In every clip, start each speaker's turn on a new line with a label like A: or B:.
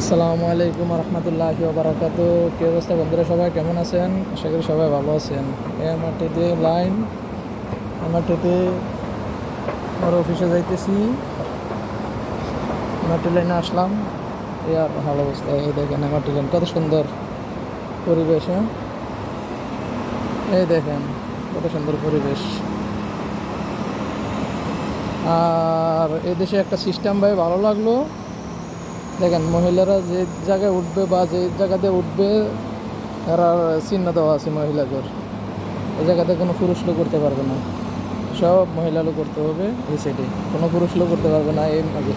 A: আসসালামু আলাইকুম রহমতুল্লাহ বারাকাত। কি অবস্থা বন্ধুরা সবাই? কেমন আছেন? আশা করি সবাই ভালো আছেন। এমআরটিতে লাইন এমআরটিতে আমার অফিসে যাইতেছি। এমআরটি লাইনে আসলাম। এই আর ভালো অবস্থা, এই দেখেন এমআরটি লাইন, কত সুন্দর পরিবেশ হ্যাঁ? এই দেখেন, কত সুন্দর পরিবেশ। আর এই দেশে একটা সিস্টেম ভাই ভালো লাগল। দেখেন, মহিলারা যে জায়গায় উঠবে বা যে জায়গাতে উঠবে, তারা চিহ্ন দেওয়া আছে মহিলাদের। এই জায়গাতে কোনো পুরুষ লোক করতে পারবে না। সব মহিলা লোক করতে হবে এই সাইডে কোনো পুরুষ লোক করতে পারবে না এই মাঝে।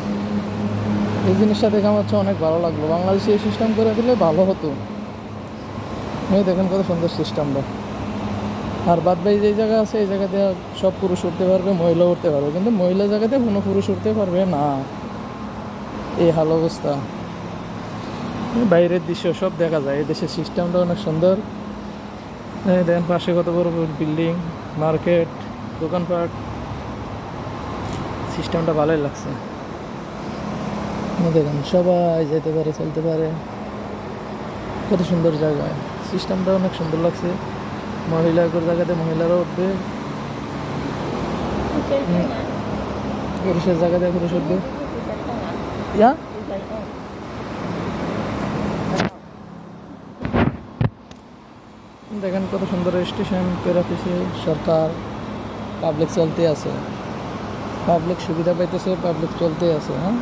A: এই জিনিসটা দেখে আমার হচ্ছে অনেক ভালো লাগল। বাংলাদেশে এই সিস্টেম করে দিলে ভালো হতো। এই দেখেন কত সুন্দর সিস্টেমটা আর বাদ বাই যে জায়গা আছে, এই জায়গাতে সব পুরুষ উঠতে পারবে মহিলা উঠতে পারবে। কিন্তু মহিলা জায়গাতে কোনো পুরুষ উঠতে পারবে না। এই হাল অবস্থা। বাইরের দৃশ্য সব দেখা যায়। এই দেশের সিস্টেমটা অনেক সুন্দর। দেন পাশে কত বড় বড় বিল্ডিং মার্কেট দোকানপাট। সিস্টেমটা ভালোই লাগছে। দেখেন সবাই যেতে পারে চলতে পারে। কত সুন্দর জায়গা। সিস্টেমটা অনেক সুন্দর লাগছে। মহিলাদের জায়গাতে মহিলারা উঠবে। পুরুষের জায়গাতে পুরুষ উঠবে। ইয়া দেখেন কত সুন্দর স্টেশন পেরাতেছে, সরকার পাবলিক চলতে আছে। পাবলিক সুবিধা পাইতেছে পাবলিক চলতে আছে হ্যাঁ?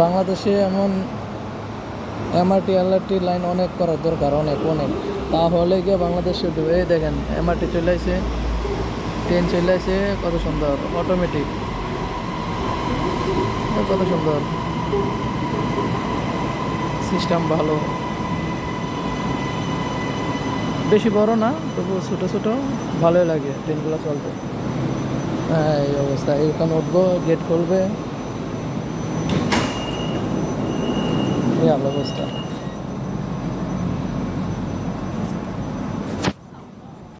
A: বাংলাদেশে এমন এমআরটি এলআরটি লাইন অনেক করার দরকার, অনেক অনেক। তাহলে গিয়ে বাংলাদেশে এই দেখেন এমআরটি চলে আসে ট্রেন চলে আসে, কত সুন্দর অটোমেটিক কত সুন্দর। সিস্টেম ভালো। বেশি বড় না তবু ছোটো ছোটো, ভালোই লাগে ট্রেনগুলো চলতে। হ্যাঁ এই অবস্থা এইখানে উঠবো গেট খুলবে। এই অবস্থা।